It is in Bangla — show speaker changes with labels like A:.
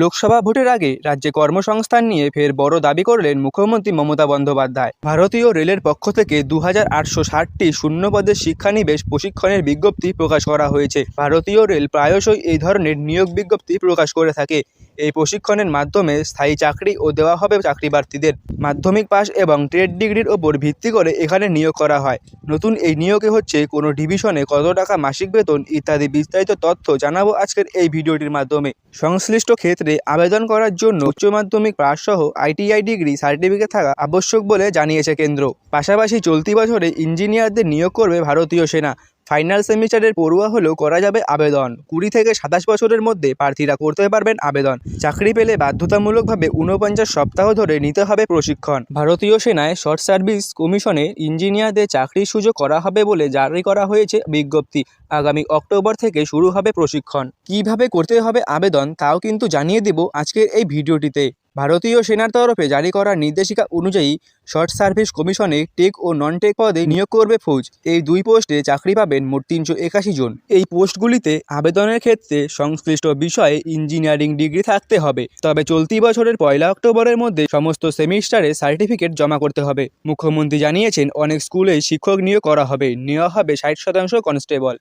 A: লোকসভা ভোটের আগে রাজ্যে কর্মসংস্থান নিয়ে ফের বড় দাবি করলেন মুখ্যমন্ত্রী মমতা বন্দ্যোপাধ্যায়। ভারতীয় রেলের পক্ষ থেকে দু হাজার আটশো ষাটটি শূন্যপদের শিক্ষানিবেশ প্রশিক্ষণের বিজ্ঞপ্তি প্রকাশ করা হয়েছে। ভারতীয় রেল প্রায়শই এই ধরনের নিয়োগ বিজ্ঞপ্তি প্রকাশ করে থাকে। এই প্রশিক্ষণের মাধ্যমে স্থায়ী চাকরি ও দেওয়া হবে চাকরি প্রার্থীদের মাধ্যমিক পাস এবং ট্রেড ডিগ্রির ওপর ভিত্তি করে এখানে নিয়োগ করা হয়। নতুন এই নিয়োগে হচ্ছে কোনো ডিভিশনে কত টাকা মাসিক বেতন ইত্যাদি বিস্তারিত তথ্য জানাব আজকের এই ভিডিওটির মাধ্যমে। সংশ্লিষ্ট ক্ষেত্রে আবেদন করার জন্য উচ্চ মাধ্যমিক পাস সহ আইটিআই ডিগ্রি সার্টিফিকেট থাকা আবশ্যক বলে জানিয়েছে কেন্দ্র। পাশাপাশি চলতি বছরে ইঞ্জিনিয়ারদের নিয়োগ করবে ভারতীয় সেনা। ফাইনাল সেমিস্টারের পড়ুয়া হলেও করা যাবে আবেদন। কুড়ি থেকে সাতাশ বছরের মধ্যে প্রার্থীরা করতে পারবেন আবেদন। চাকরি পেলে বাধ্যতামূলকভাবে ঊনপঞ্চাশ সপ্তাহ ধরে নিতে হবে প্রশিক্ষণ। ভারতীয় সেনায় শর্ট সার্ভিস কমিশনে ইঞ্জিনিয়ারদের চাকরির সুযোগ করা হবে বলে জারি করা হয়েছে বিজ্ঞপ্তি। আগামী অক্টোবর থেকে শুরু হবে প্রশিক্ষণ। কীভাবে করতে হবে আবেদন তাও কিন্তু জানিয়ে দেব আজকের এই ভিডিওটিতে। ভারতীয় সেনার তরফে জারি করা নির্দেশিকা অনুযায়ী শর্ট সার্ভিস কমিশনে টেক ও নন টেক পদে নিয়োগ করবে ফৌজ। এই দুই পোস্টে চাকরি পাবেন মোট তিনশো একাশি জন। এই পোস্টগুলিতে আবেদনের ক্ষেত্রে সংশ্লিষ্ট বিষয়ে ইঞ্জিনিয়ারিং ডিগ্রি থাকতে হবে। তবে চলতি বছরের পয়লা অক্টোবরের মধ্যে সমস্ত সেমিস্টারে সার্টিফিকেট জমা করতে হবে। মুখ্যমন্ত্রী জানিয়েছেন, অনেক স্কুলে শিক্ষক নিয়োগ করা হবে। নেওয়া হবে ষাট শতাংশ কনস্টেবল।